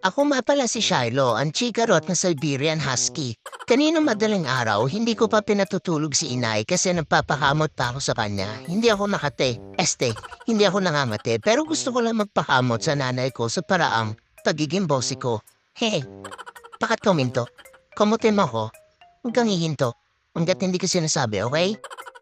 Ako nga pala si Shiloh, ang chikarot na Siberian Husky. Kanino madaling araw, hindi ko pa pinatutulog si inay kasi nagpapakamot pa ako sa kanya. Hindi ako nakate, este, hindi ako nangangate, pero gusto ko lang magpakamot sa nanay ko sa paraang pagiging bossy ko. Hey, pakat kominto. Kamutin mo ko. Huwag kang hihinto. Hanggat hindi ko sinasabi, okay?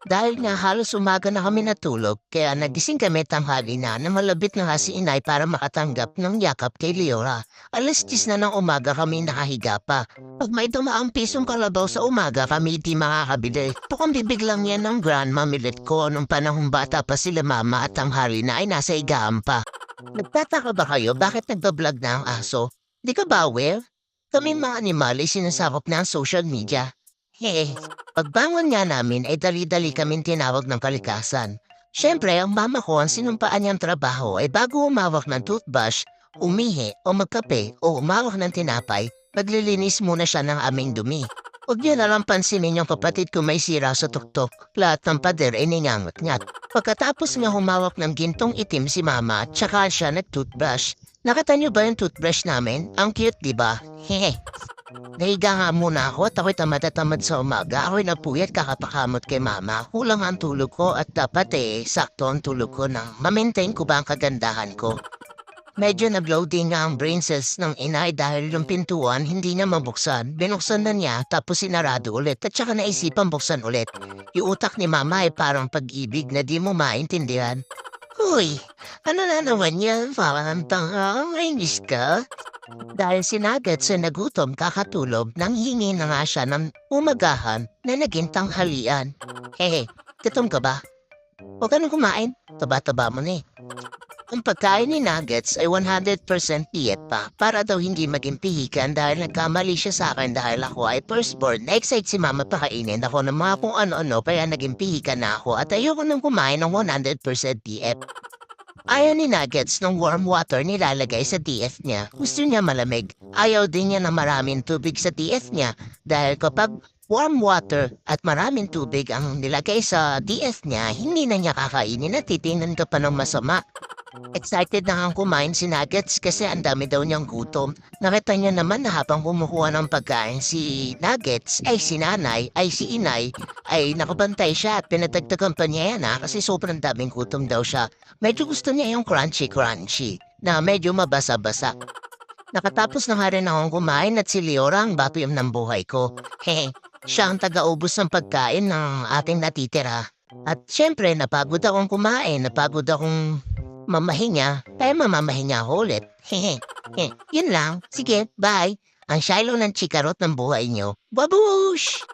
Dahil nga halos umaga na kami natulog, kaya nagising kami tanghali na na malabit na nga si inay para makatanggap ng yakap kay Leora. Alas 10 na ng umaga kami nakahiga pa. Pag may dumaang pisong kalabaw sa umaga, kami di makakabili. Tukang bibig lang yan ng grandma milit ko nung panahong bata pa sila mama at tanghali na ay nasa igaan pa. Nagtataka ba kayo bakit nagbablog na ang aso? Di ka ba aware? Kami mga animal ay sinasakop na ang social media. Hey, pagbangon nga namin ay dali-dali kaming tinawag ng kalikasan. Siyempre, ang mama ko ang sinumpaan niyang trabaho ay bago umawak ng toothbrush, umihi o magkape o umawak ng tinapay, maglilinis muna siya ng aming dumi. Huwag niyo na lang pansinin yung kapatid ko may sira sa tuktok. Lahat ng pader ay ningangat-ngat. Pagkatapos nga humawak ng gintong itim si mama, tsaka siya nag-toothbrush. Nakita niyo ba yung toothbrush namin? Ang cute, di ba? Hehe. Nahiga nga muna ako at ako'y tamad at tamad sa umaga. Ako'y napuyat kakapakamot kay mama. Kulang ang tulog ko at dapat eh, sakto ang tulog ko nang ma-maintain ko ba ang kagandahan ko. Medyo nag-loading nga ang brain cells ng inay dahil yung pintuan hindi niya mabuksan. Binuksan na niya tapos sinarado ulit at saka naisipan buksan ulit. Yung utak ni mama ay parang pag-ibig na di mo maintindihan. Uy, ano na naman yan? Parang tanga, mainis ka? Dahil si Nuggets ay nagutom kakatulog nang hingi na nga siya ng umagahan na naging tanghalian. Hehe, gutom ka ba? Huwag ka nang kumain, taba-taba mo na eh. Ang pagkain ni Nuggets ay 100% diet pa para daw hindi maging pihikan dahil nagkamali siya sa akin dahil ako ay firstborn. Na-excite si mama pakainin ako ng mga kung ano-ano kaya naging pihikan na ako at ayoko nang kumain ng 100% diet. Ayaw ni Nuggets ng warm water nilalagay sa DF niya. Gusto niya malamig. Ayaw din niya na maraming tubig sa DF niya dahil kapag warm water at maraming tubig ang nilagay sa DF niya, hindi na niya kakainin at titingnan ka pa ng masama. Excited na nga kumain si Nuggets kasi ang dami daw niyang gutom. Nakita niya naman na habang kumukuha ng pagkain si Nuggets ay si nanay ay si inay ay nakabantay siya at pinatagtagan pa niya yan ha, kasi sobrang daming gutom daw siya. Medyo gusto niya yung crunchy-crunchy na medyo mabasa-basa. Nakatapos na nga rin akong kumain at si Leora ang bapiyom ng buhay ko. Hehe, siya ang taga-ubos ng pagkain ng ating natitira. At syempre, napagod akong kumain, napagod akong mamahinga, kaya mamamahinga ako ulit. Yun lang. Sige, bye. Ang Shiloh ng chikarot ng buhay niyo. Babush!